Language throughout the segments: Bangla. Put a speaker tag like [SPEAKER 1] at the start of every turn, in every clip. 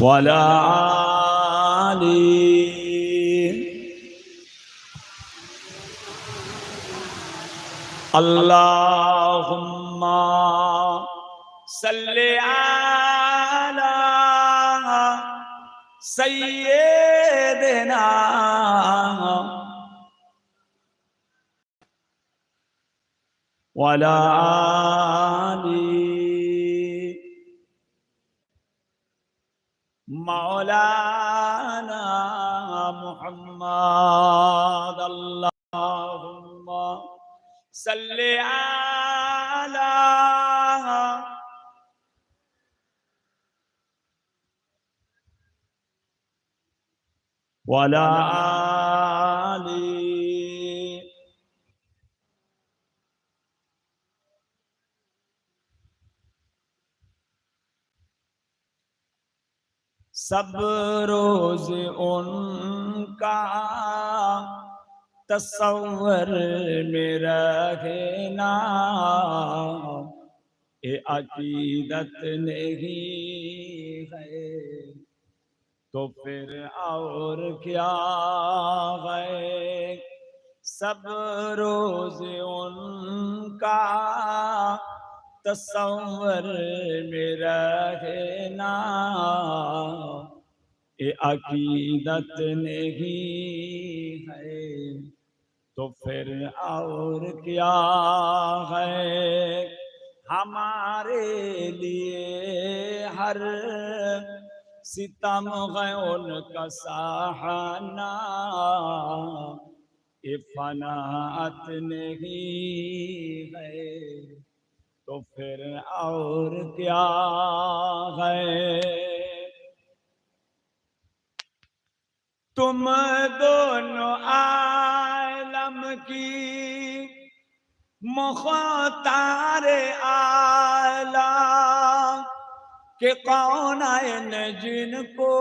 [SPEAKER 1] ولا آله اللهم صل على سيدنا ولا آله مولانا محمد اللهم صل على ولا آله سب روز ان کا تصور میں رہنا۔ اے عقیدت نہیں ہے۔ تو پھر اور کیا ہے؟ سب روز ان کا تصور میرا ہے نا۔ اے عقیدت نہیں ہے تو پھر اور کیا ہے؟ ہمارے لیے ہر ستم ہے ان کا سہانا۔ یہ فنات نہیں ہے۔ تو پھر اور کیا ہے؟ تم دونوں عالم کی مختار آلہ کہ کون ن جن کو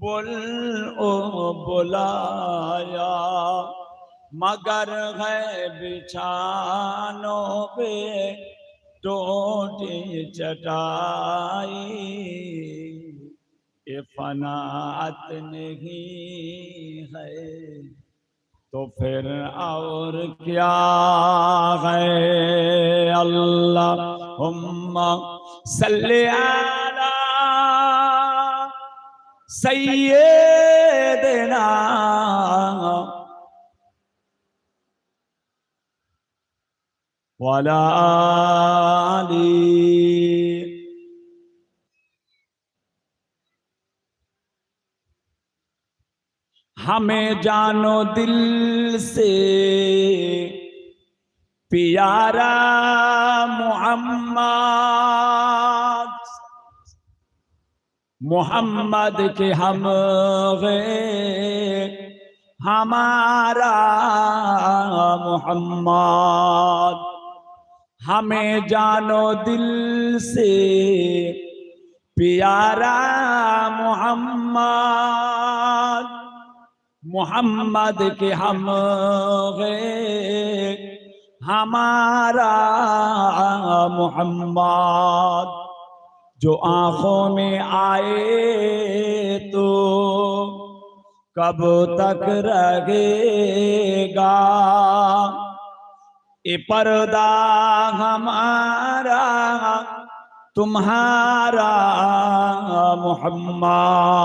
[SPEAKER 1] بل او بلایا؟ مگر غیب چھانوں پہ ٹوٹی چٹائی۔ یہ فنات نہیں ہے۔ تو پھر اور کیا ہے؟ اللہ صلی اللہ سیدنا ولا آل ہمیں جانو دل سے پیارا محمد محمد کے ہم غیر ہمارا محمد۔ हमें जानो दिल से प्यारा मोहम्मद मोहम्मद के हम गए हमारा मोहम्मद जो आंखों में आए तो कब तक रहेगा এ পরদা হমারা তুমহারা মোহাম্মদ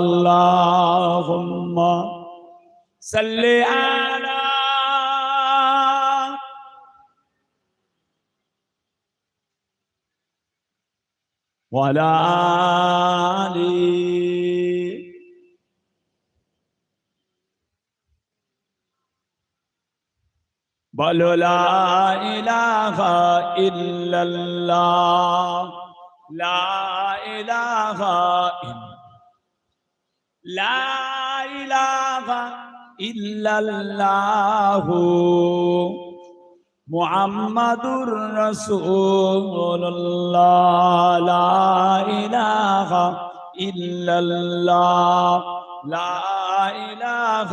[SPEAKER 1] আল্লাহ সাল্লে আলা ওয়ালা আলী بل لا إله إلا الله. لا إله إلا لا إله إلا الله. محمد رسول الله. لا إله إلا الله. لا إله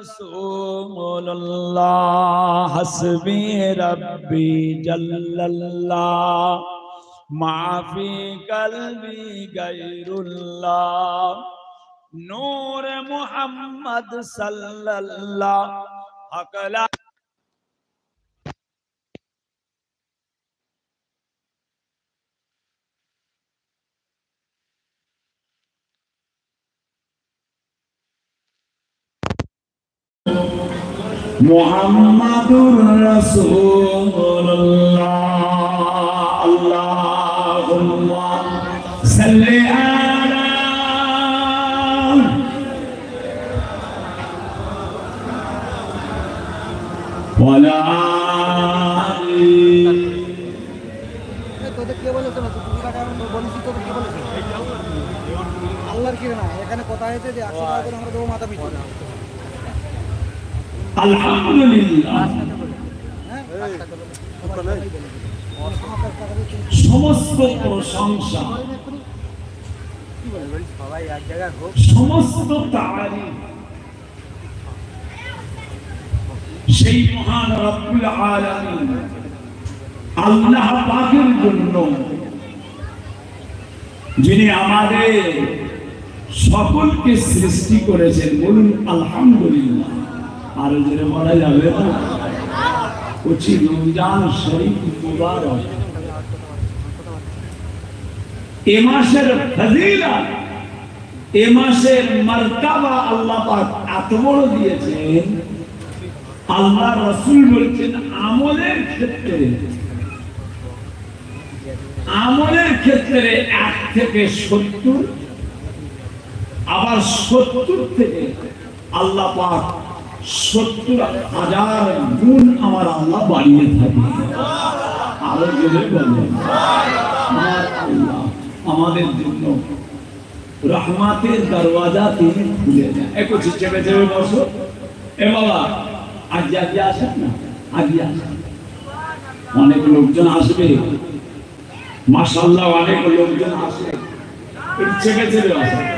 [SPEAKER 1] রাসূলুল্লাহ হাসবি রাব্বি জাল্লাল্লাহ মা ফি কলবি গায়রুল্লাহ নূর মুহাম্মদ সাল্লাল্লাহ আকলা মুহাম্মাদুর রাসূলুল্লাহ। আল্লাহুম্মা
[SPEAKER 2] আল্লাহর কি না? এখানে কথা হয়েছে যে একশো টাকা করে আমরা দেবো মাথা
[SPEAKER 1] সেই মহান রব্বুল আলামিন আল্লাহ পাকের জন্য যিনি আমাদের সকলকে সৃষ্টি করেছেন বলুন আলহামদুলিল্লাহ। আর জোরে বলা যাবে না। রমজান শরীফ মুবারক। এ মাসের ফজিলত, এ মাসের মার্তাবা আল্লাহ পাক এত বড় দিয়েছেন। আল্লাহ রসুল বলছেন, আমলের ক্ষেত্রে আমলের ক্ষেত্রে এক থেকে সত্তর, আবার সত্তর থেকে আল্লাহ পাক সত্তর হাজার গুণ আমার আল্লাহ বাড়িয়ে থাকে। আরও জোরে আল্লাহ আমাদের জন্য রহমাতের দরওয়াজা তিনি খুলে দেন। একটু চেপে চেপে বসো। এ বাবা আজ আগে আসেন না? আগে আসেন। অনেক লোকজন আসবে। মাসাল্লাহ অনেক লোকজন আসবে। চেপে চেপে আসে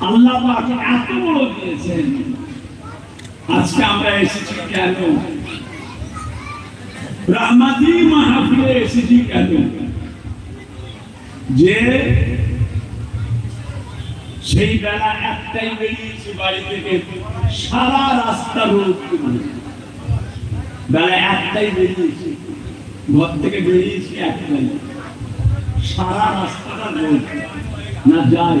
[SPEAKER 1] আল্লাহ পাক এত বড় দিয়েছেন। আজকে আমরা এসেছি কেন? রহমাতি মাহফিলে এসেছি কেন? যে সেই বেলা একটাই বেরিয়েছি বাড়ি থেকে, সারা রাস্তা বেলা একটাই বেরিয়েছি, ঘর থেকে বেরিয়েছি একটাই। সারা রাস্তাটা না যায়।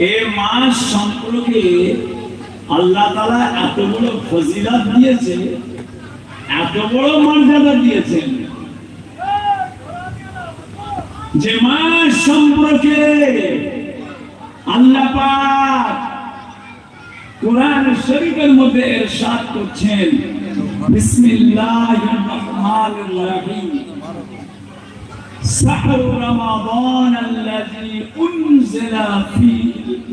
[SPEAKER 1] এ মাস সম্পর্কে আল্লাহ তালা এত বড় ফজিলাত দিয়েছে এত বড় মর্যাদা দিয়েছেন যে মাস সম্পর্কে আল্লাহ কোরআন শরীফের মধ্যে ইরশাদ করছেন, বিসমিল্লাহির রহমানির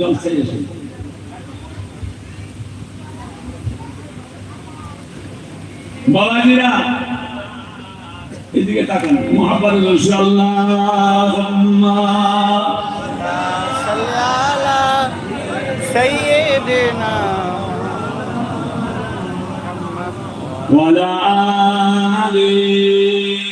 [SPEAKER 1] জলসায় এসে বাবাজিরা এদিকে তাকান।
[SPEAKER 2] মহাপার সাইয়েদেনা
[SPEAKER 1] ওয়ালা আলী।